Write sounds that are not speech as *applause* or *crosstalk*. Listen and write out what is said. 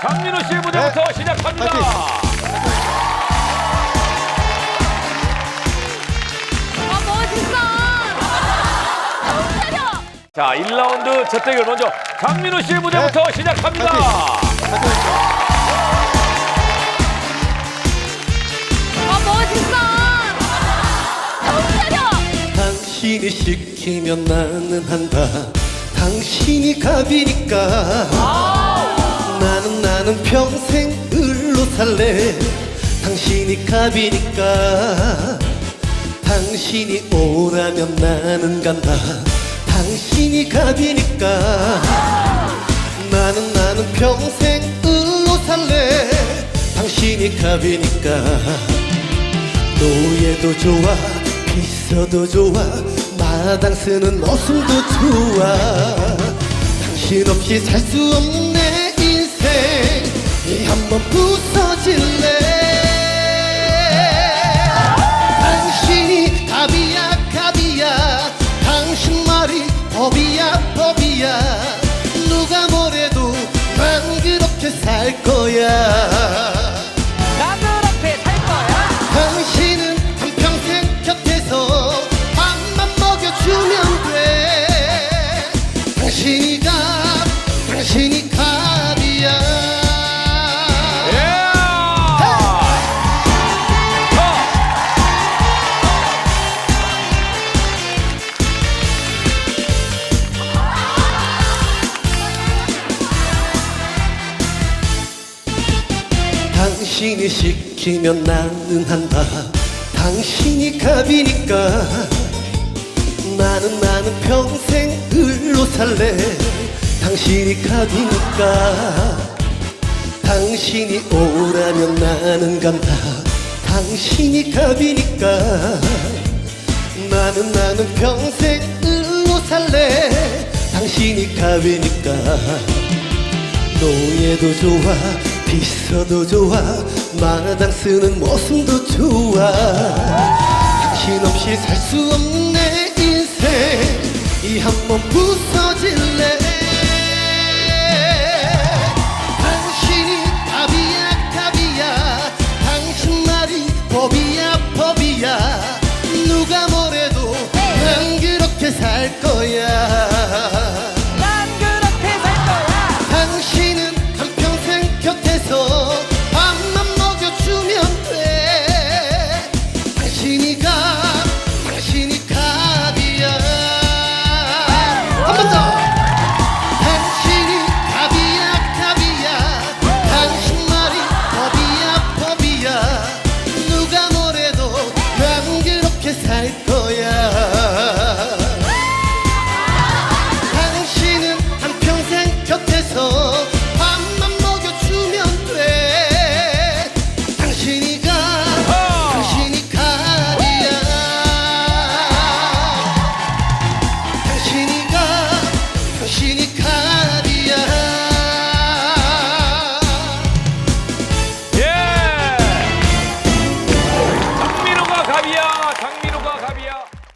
강민호 씨의 무대부터 시작합니다. 네. 파이팅. 아 멋있어. *laughs* 자, 1라운드 첫 대결 먼저 강민호 씨의 무대부터 네. 시작합니다. 아 멋있어. 정신 차려. 당신이 시키면 나는 한다 당신이 갑이니까 나는 나는 평생 을로 살래. 당신이 갑이니까. 당신이 오라면 나는 간다. 당신이 갑이니까. 나는 나는 평생 을로 살래. 당신이 갑이니까. 노예도 좋아 비서도 좋아 마당 쓰는 머슴도 좋아. 당신 없이 살 수 없는 한번 부서질래? 당신이 갑이야 갑이야. 당신 말이 법이야 법이야. 누가 뭐래도 난 그렇게 살 거야. 나 그렇게 살 거야. 당신은 한평생 곁에서 밥만 먹여주면 돼. 당신이 갑 당신이 갑 당신이 시키면 나는 한다. 당신이 갑이니까. 나는 나는 평생 을로 살래. 당신이 갑이니까. 당신이 오라면 나는 간다. 당신이 갑이니까. 나는 나는 평생 을로 살래. 당신이 갑이니까. 노예도 좋아 비싸도 좋아. 만화당 쓰는 모습도 좋아. 당신없이 살 수 없는 내 인생. 이 한 번 부서질래? 당신이 답이야 답이야. 당신 말이 법이야 법이야. 누가 뭐래도 난 그렇게 살 거야.